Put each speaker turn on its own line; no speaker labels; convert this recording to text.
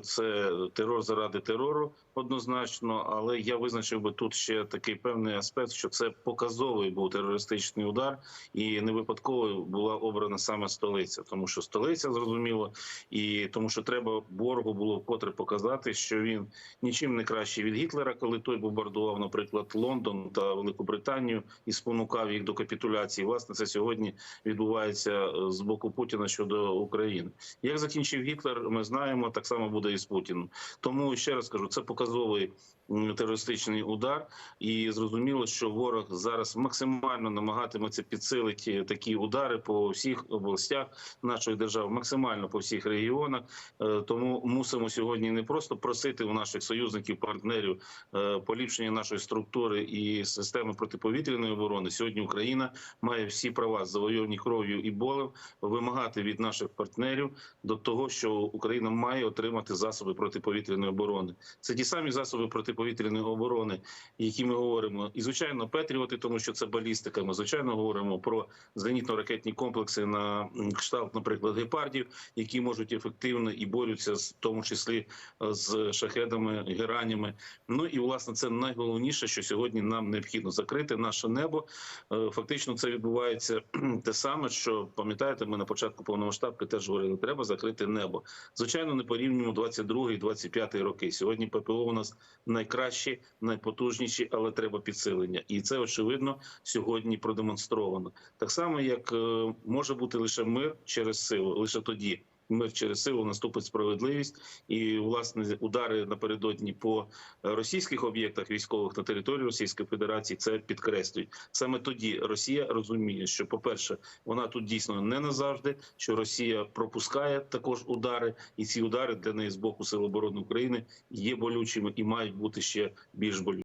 це терор заради терору однозначно, але я визначив би тут ще такий певний аспект, що це показовий був терористичний удар, і не випадково була обрана саме столиця, тому що столиця зрозуміло, і тому, що треба боргу було вкотре показати, що він нічим не кращий від Гітлера, коли той бомбардував, наприклад, Лондон та Велику Британію і спонукав їх до капітуляції. Власне, це сьогодні відбувається з боку Путіна щодо України. Як закінчив Гітлер, ми знаємо, так само буде і з Путіним. Тому ще раз кажу, це показовий терористичний удар, і зрозуміло, що ворог зараз максимально намагатиметься підсилити такі удари по всіх областях нашої держави, максимально по всіх регіонах. Е, Тому мусимо сьогодні не просто просити у наших союзників, партнерів е, поліпшення нашої структури і системи протиповітряної оборони. Сьогодні Україна має всі права завойовані кров'ю і болем вимагати від наших партнерів до того, що Україна має отримати засоби протиповітряної оборони. Це ті самі засоби протиповітряної оборони, які ми говоримо, і звичайно, Петріоти, тому що це балістика. Ми звичайно говоримо про зенітно-ракетні комплекси на кшталт, наприклад, гепардів, які можуть ефективно і борються з в тому числі е, з шахедами, геранями. Ну і власне це найголовніше, що сьогодні нам необхідно закрити наше небо. Е, Фактично, це відбувається те саме, що пам'ятаєте, ми на початку повномасштабки теж говорили, треба закрити небо. Звичайно, не порівнюємо 22 і 25 роки. Сьогодні ППО у нас найкращі, найпотужніші, але треба підсилення, і це очевидно сьогодні продемонстровано. Так само, як е, може бути лише мир через силу, лише тоді. Мир через силу наступить справедливість, і власне удари напередодні по російських об'єктах військових на території Російської Федерації це підкреслюють. Саме тоді Росія розуміє, що, по-перше, вона тут дійсно не назавжди, що Росія пропускає також удари, і ці удари для неї з боку Сил оборони України є болючими і мають бути ще більш болючими.